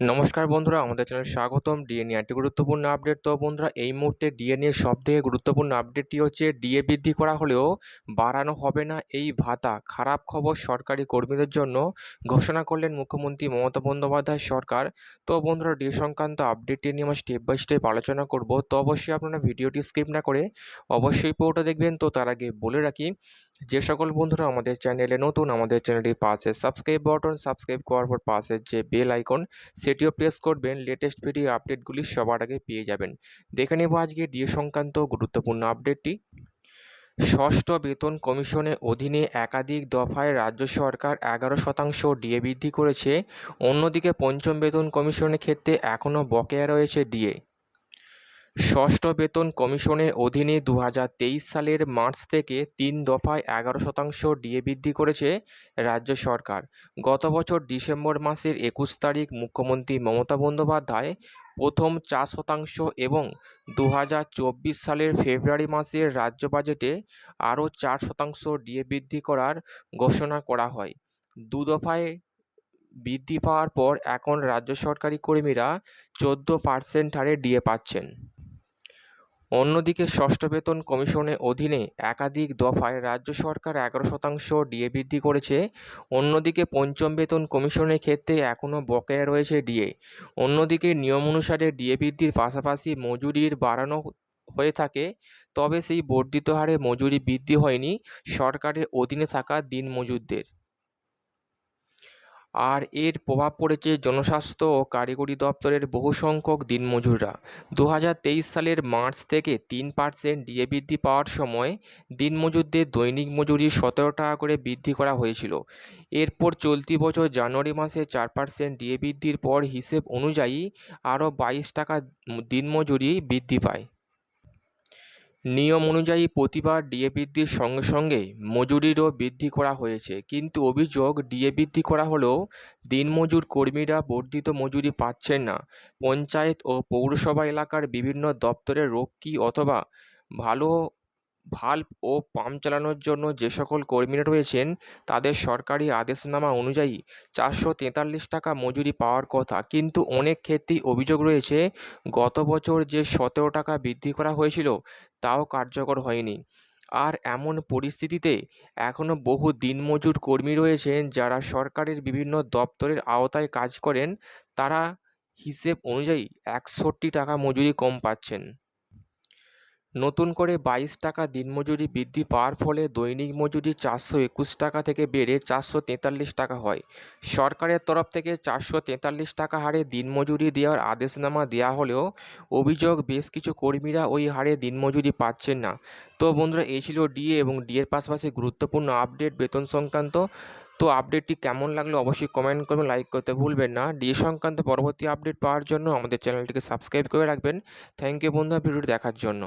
নমস্কার বন্ধুরা, আমাদের চ্যানেলে স্বাগতম। ডিএ নিয়ে একটি গুরুত্বপূর্ণ আপডেট। তো বন্ধুরা, এই মুহূর্তে ডিএ নিয়ে সব থেকে গুরুত্বপূর্ণ আপডেটটি হচ্ছে ডিএ বৃদ্ধি করা হলেও বাড়ানো হবে না এই ভাতা। খারাপ খবর সরকারি কর্মীদের জন্য ঘোষণা করলেন মুখ্যমন্ত্রী মমতা বন্দ্যোপাধ্যায় সরকার। তো বন্ধুরা ডিএ সংক্রান্ত আপডেটটি নিয়ে আমরা স্টেপ বাই স্টেপ আলোচনা করব। তো অবশ্যই আপনারা ভিডিওটি স্কিপ না করে অবশ্যই পুরোটা দেখবেন। তো তার আগে বলে রাখি যে সকল বন্ধুরা আমাদের চ্যানেলে নতুন, আমাদের চ্যানেলটির পাশে সাবস্ক্রাইব বাটন সাবস্ক্রাইব করার পর পাশের যে বেল আইকন সেটিও প্রেস করবেন। লেটেস্ট ভিডিও আপডেটগুলি সবার আগে পেয়ে যাবেন। দেখে নেব আজকে ডিএ সংক্রান্ত গুরুত্বপূর্ণ আপডেটটি ষষ্ঠ বেতন কমিশনের অধীনে একাধিক দফায় রাজ্য সরকার এগারো শতাংশ ডিএ বৃদ্ধি করেছে। অন্যদিকে পঞ্চম বেতন কমিশনের ক্ষেত্রে এখনও বকেয়া রয়েছে ডিএ ষষ্ঠ বেতন কমিশনের অধীনে দু হাজার তেইশ সালের মার্চ থেকে তিন দফায় এগারো শতাংশ ডিএ বৃদ্ধি করেছে রাজ্য সরকার। গত বছর ডিসেম্বর মাসের একুশ তারিখ মুখ্যমন্ত্রী মমতা বন্দ্যোপাধ্যায় প্রথম চার শতাংশ এবং দু হাজার চব্বিশ সালের ফেব্রুয়ারি মাসের রাজ্য বাজেটে আরও চার শতাংশ ডিএ বৃদ্ধি করার ঘোষণা করা হয়। দু দফায় বৃদ্ধি পাওয়ার পর এখন রাজ্য সরকারি কর্মীরা চোদ্দ পার্সেন্ট হারে ডিএ পাচ্ছেন। অন্যদিকে ষষ্ঠ বেতন কমিশনের অধীনে একাধিক দফায় রাজ্য সরকার এগারো শতাংশ ডিএ বৃদ্ধি করেছে। অন্যদিকে পঞ্চম বেতন কমিশনের ক্ষেত্রে এখনও বকেয়া রয়েছে ডিএ। অন্যদিকে নিয়ম অনুসারে ডিএ বৃদ্ধির পাশাপাশি মজুরির বাড়ানো হয়ে থাকে, তবে সেই বর্ধিত হারে মজুরি বৃদ্ধি হয়নি। সরকারের অধীনে থাকা দিন দিনমজুরদের আর এর প্রভাব পড়েছে জনস্বাস্থ্য ও কারিগরি দপ্তরের বহু সংখ্যক দিনমজুররা। দু হাজার তেইশ সালের মার্চ থেকে তিন পার্সেন্ট ডিএ বৃদ্ধি পাওয়ার সময় দিনমজুরদের দৈনিক মজুরি সতেরো টাকা করে বৃদ্ধি করা হয়েছিল। এরপর চলতি বছর জানুয়ারি মাসে চার পার্সেন্ট ডিএ বৃদ্ধির পর হিসেব অনুযায়ী আরও বাইশ টাকা দিনমজুরি বৃদ্ধি পায়। নিয়ম অনুযায়ী প্রতিবার ডিএ বৃদ্ধির সঙ্গে সঙ্গে মজুরিরও বৃদ্ধি করা হয়েছে। কিন্তু অভিযোগ, ডিএ বৃদ্ধি করা হলেও দিনমজুর কর্মীরা বর্ধিত মজুরি পাচ্ছেন না। পঞ্চায়েত ও পৌরসভা এলাকার বিভিন্ন দপ্তরের রক্ষী অথবা ভালো ভাল্ব ও পাম্প চালানোর জন্য যে সকল কর্মীরা রয়েছেন, তাদের সরকারি আদেশনামা অনুযায়ী চারশো তেতাল্লিশ টাকা মজুরি পাওয়ার কথা। কিন্তু অনেক ক্ষেত্রেই অভিযোগ রয়েছে, গত বছর যে সতেরো টাকা বৃদ্ধি করা হয়েছিল, তাও কার্যকর হয়নি। আর এমন পরিস্থিতিতে এখনও বহু দিনমজুর কর্মী রয়েছেন, যারা সরকারের বিভিন্ন দপ্তরের আওতায় কাজ করেন, তারা হিসেব অনুযায়ী একষট্টি টাকা মজুরি কম পাচ্ছেন। নতুন করে বাইশ টাকা দিনমজুরি বৃদ্ধি পাওয়ার ফলে দৈনিক মজুরি চারশো একুশ টাকা থেকে বেড়ে চারশো তেতাল্লিশ টাকা হয়। সরকারের তরফ থেকে চারশো তেতাল্লিশ টাকা হারে দিনমজুরি দেওয়ার আদেশনামা দেওয়া হলেও অভিযোগ বেশ কিছু কর্মীরা ওই হারে দিনমজুরি পাচ্ছেন না। তো বন্ধুরা, এই ছিল ডিএ এবং ডিএর পাশাপাশি গুরুত্বপূর্ণ আপডেট বেতন সংক্রান্ত। তো আপডেটটি কেমন লাগল অবশ্যই কমেন্ট করবেন, লাইক করতে ভুলবেন না। ডিএ সংক্রান্ত পরবর্তী আপডেট পাওয়ার জন্য আমাদের চ্যানেলটিকে সাবস্ক্রাইব করে রাখবেন। থ্যাংক ইউ বন্ধুরা, ভিডিওটি দেখার জন্য।